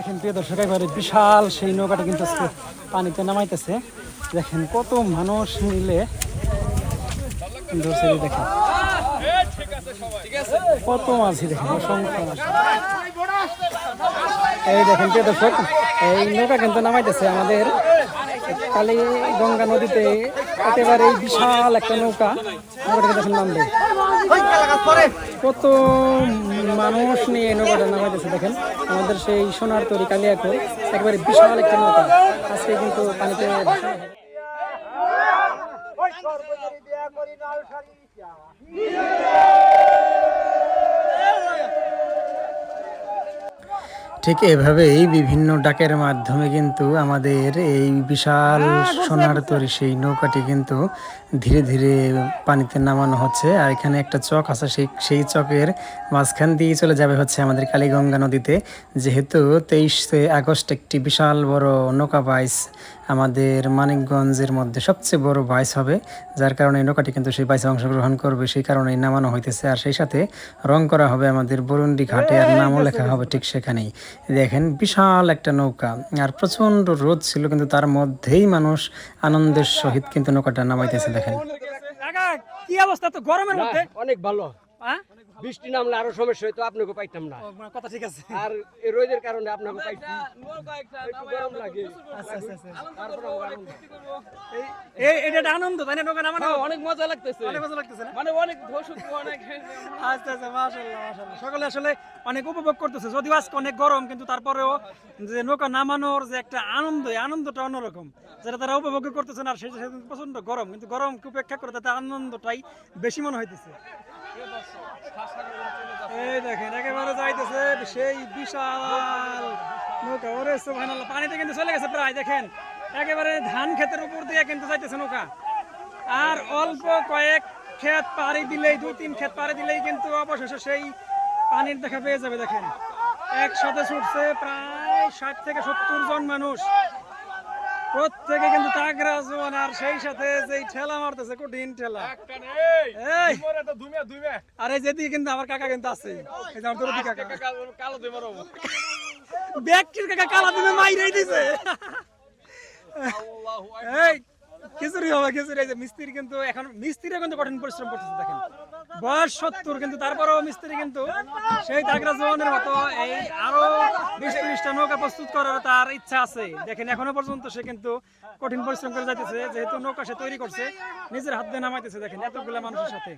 দেখেন, প্রিয় দর্শক এবারে বিশাল সেই নৌকাটা কিন্তু আজকে পানিতে নামাইতেছে। দেখেন, কত মানুষ মিলে দেখেন। কত মাছই দেখেন, অসংখ্য এই দেখেন, প্রিয় দর্শক, এই নৌকা কিন্তু নামাইতেছে আমাদের কালী গঙ্গা নদীতে। একেবারে বিশাল একটা নৌকা। নৌকাটাকে দেখেন নামবে কত মানুষ নিয়ে নৌকাটা নামাইতেছে দেখেন। আমাদের সেই সোনার তৈরি কালি এখন একেবারে বিশাল একটা নৌকা। আজকে কিন্তু পানিতে ঠিক এভাবেই বিভিন্ন ডাকের মাধ্যমে কিন্তু আমাদের এই বিশাল সোনার তরি সেই নৌকাটি কিন্তু ধীরে ধীরে পানিতে নামানো হচ্ছে। আর এখানে একটা চক আছে সেই সেই চকের মাঝখান দিয়ে চলে যাবে হচ্ছে আমাদের কালীগঙ্গা নদীতে। যেহেতু তেইশে আগস্ট একটি বিশাল বড় নৌকা বাইস আমাদের মানিকগঞ্জের মধ্যে সবচেয়ে বড় বাইস হবে যার কারণে এই নৌকাটি কিন্তু সেই বাইসে অংশগ্রহণ করবে সেই কারণেই নামানো হইতেছে। আর সেই সাথে রং করা হবে আমাদের বরুন্ডি ঘাটে আর নামও লেখা হবে ঠিক সেখানেই। দেখেন বিশাল একটা নৌকা। আর প্রচণ্ড রোদ ছিল কিন্তু তার মধ্যেই মানুষ আনন্দের সহিত কিন্তু নৌকাটা নামাইতেছে দেখেন। কি অবস্থা তো গরমের মধ্যে? অনেক ভালো। হ্যাঁ? বৃষ্টি নামলে আরও সমস্যা হইতো আপনাকে পাইতাম না। কথা ঠিক আছে। আর এই রোদের কারণে আপনাকে গরম লাগে। আচ্ছা আচ্ছা আচ্ছা। তারপরে আমার আনন্দ। এই এটা আনন্দ তাই না নৌকা নামানো? অনেক মজা লাগতেছে। অনেক মজা লাগতেছে মানে অনেক অনেক আচ্ছা আচ্ছা মাশাআল্লাহ মাশাআল্লাহ। সকলে আসলে অনেক উপভোগ করতেছে যদিও আজকে অনেক গরম কিন্তু তারপরেও যে নৌকা নামানোর যে একটা আনন্দ এই আনন্দটা অন্যরকম। যেটা তারা উপভোগ করতেছেন আর সেই প্রচণ্ড গরম। কিন্তু গরমকে উপেক্ষা করে তাতে আনন্দটাই বেশি মনে হইতেছে। এই দেখেন, একেবারে যাইতেছে সেই বিশাল নৌকা। ওরে পানিতে কিন্তু চলে গেছে প্রায়, দেখেন। একেবারে ধান উপর দিয়ে কিন্তু যাইতেছে নৌকা। আর অল্প কয়েক ক্ষেত পাড়ি দিলেই দু তিন ক্ষেত পাড়ি দিলেই কিন্তু অবশেষে সেই পানির দেখা পেয়ে যাবে, দেখেন। একসাথে ছুটছে প্রায় ষাট থেকে সত্তর জন মানুষ। প্রত্যেকে কিন্তু তাগরা জোয়ান আর সেই সাথে যেই ঠেলা মারতেছে কঠিন ঠেলা। এই! আর এই যেদিকে কিন্তু আমার কাকা কিন্তু আছে। এই যে আমার দরদি কাকা। কালো দিয়ে মারো ব্যাগটির কাকা কালা মাইরাই দিছে। এই! খিচুড়ি হবে খিচুড়ি। মিস্ত্রি কিন্তু এখন কিন্তু কঠিন পরিশ্রম করতেছে, দেখেন। বয়স সত্তর, কিন্তু তারপরেও মিস্ত্রি কিন্তু সেই তাগরা জওয়ানের মতো এই আরও বিশ ত্রিশটা নৌকা প্রস্তুত করার তার ইচ্ছা আছে। দেখেন, এখনও পর্যন্ত সে কিন্তু কঠিন পরিশ্রম করে যাইতেছে, যেহেতু নৌকা সে তৈরি করছে, নিজের হাত দিয়ে নামাইতেছে, দেখেন, এতগুলা মানুষের সাথে।